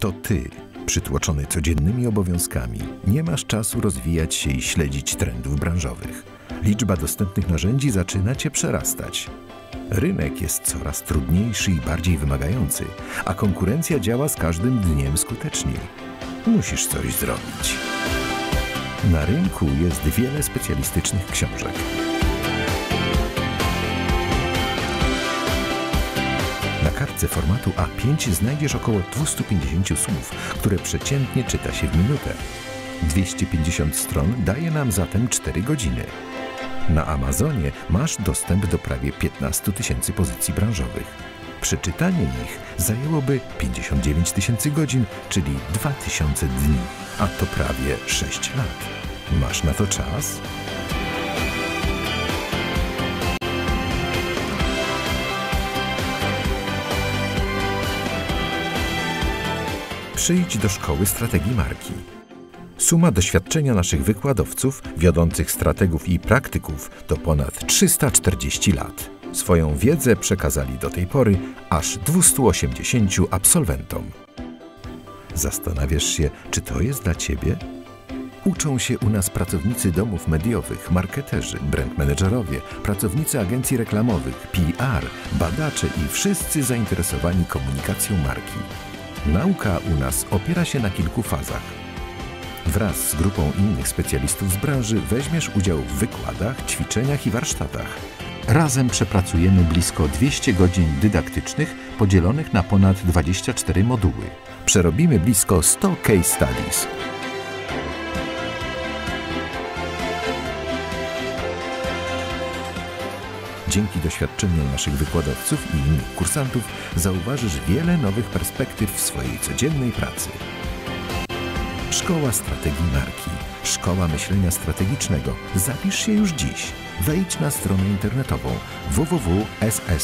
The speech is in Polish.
To ty, przytłoczony codziennymi obowiązkami, nie masz czasu rozwijać się i śledzić trendów branżowych. Liczba dostępnych narzędzi zaczyna cię przerastać. Rynek jest coraz trudniejszy i bardziej wymagający, a konkurencja działa z każdym dniem skuteczniej. Musisz coś zrobić. Na rynku jest wiele specjalistycznych książek. Kartce formatu A5 znajdziesz około 250 słów, które przeciętnie czyta się w minutę. 250 stron daje nam zatem 4 godziny. Na Amazonie masz dostęp do prawie 15 tysięcy pozycji branżowych. Przeczytanie ich zajęłoby 59 tysięcy godzin, czyli 2000 dni, a to prawie 6 lat. Masz na to czas? Przyjdź do szkoły strategii marki. Suma doświadczenia naszych wykładowców, wiodących strategów i praktyków to ponad 340 lat. Swoją wiedzę przekazali do tej pory aż 280 absolwentom. Zastanawiasz się, czy to jest dla Ciebie? Uczą się u nas pracownicy domów mediowych, marketerzy, brand managerowie, pracownicy agencji reklamowych, PR, badacze i wszyscy zainteresowani komunikacją marki. Nauka u nas opiera się na kilku fazach. Wraz z grupą innych specjalistów z branży weźmiesz udział w wykładach, ćwiczeniach i warsztatach. Razem przepracujemy blisko 200 godzin dydaktycznych podzielonych na ponad 24 moduły. Przerobimy blisko 100 case studies. Dzięki doświadczeniom naszych wykładowców i innych kursantów zauważysz wiele nowych perspektyw w swojej codziennej pracy. Szkoła Strategii Marki. Szkoła Myślenia Strategicznego. Zapisz się już dziś. Wejdź na stronę internetową www.ssmedu.pl